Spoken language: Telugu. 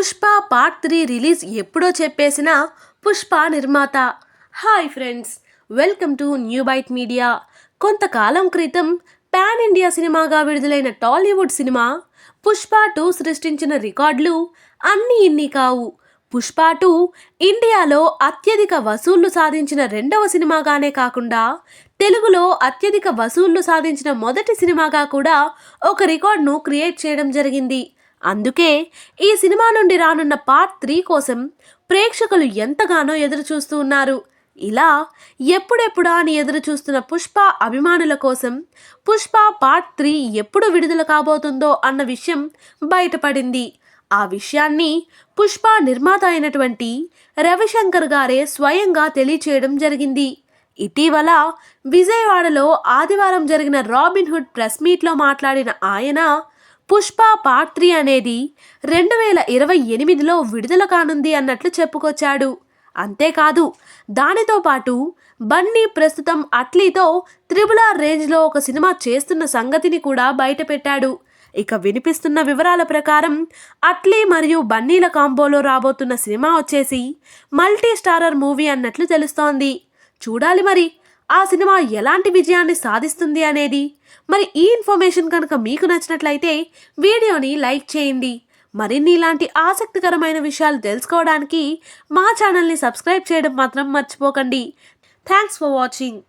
పుష్ప పార్ట్ త్రీ రిలీజ్ ఎప్పుడో చెప్పేసిన పుష్ప నిర్మాత. Hi friends welcome to new byte media. కొంతకాలం క్రితం పాన్ ఇండియా సినిమాగా విడుదలైన టాలీవుడ్ సినిమా పుష్ప టూ సృష్టించిన రికార్డులు అన్నీ ఇన్ని కావు. పుష్ప టూ ఇండియాలో అత్యధిక వసూళ్ళు సాధించిన రెండవ సినిమాగానే కాకుండా తెలుగులో అత్యధిక వసూళ్ళు సాధించిన మొదటి సినిమాగా కూడా ఒక రికార్డును క్రియేట్ చేయడం జరిగింది. అందుకే ఈ సినిమా నుండి రానున్న పార్ట్ త్రీ కోసం ప్రేక్షకులు ఎంతగానో ఎదురు చూస్తూ ఉన్నారు. ఇలా ఎప్పుడెప్పుడా అని ఎదురు చూస్తున్న పుష్ప అభిమానుల కోసం పుష్ప పార్ట్ త్రీ ఎప్పుడు విడుదల కాబోతుందో అన్న విషయం బయటపడింది. ఆ విషయాన్ని పుష్ప నిర్మాత అయినటువంటి రవిశంకర్ గారే స్వయంగా తెలియచేయడం జరిగింది. ఇటీవల విజయవాడలో ఆదివారం జరిగిన రాబిన్హుడ్ ప్రెస్ మీట్లో మాట్లాడిన ఆయన పుష్ప పార్ట్ త్రీ అనేది రెండు వేల ఇరవై ఎనిమిదిలో విడుదల కానుంది అన్నట్లు చెప్పుకొచ్చాడు. అంతేకాదు దానితో పాటు బన్నీ ప్రస్తుతం అట్లీతో త్రిబుల్ ఆర్ రేంజ్లో ఒక సినిమా చేస్తున్న సంగతిని కూడా బయటపెట్టాడు. ఇక వినిపిస్తున్న వివరాల ప్రకారం అట్లీ మరియు బన్నీల కాంబోలో రాబోతున్న సినిమా వచ్చేసి మల్టీ స్టారర్ మూవీ అన్నట్లు తెలుస్తోంది. చూడాలి మరి ఆ సినిమా ఎలాంటి విజయాన్ని సాధిస్తుంది అనేది? మరి ఈ ఇన్ఫర్మేషన్ కనుక మీకు నచ్చినట్లయితే వీడియోని లైక్ చేయండి. మరిన్ని ఇలాంటి ఆసక్తికరమైన విషయాలు తెలుసుకోవడానికి మా ఛానల్ని సబ్స్క్రైబ్ చేయడం మాత్రం మర్చిపోకండి. Thanks for watching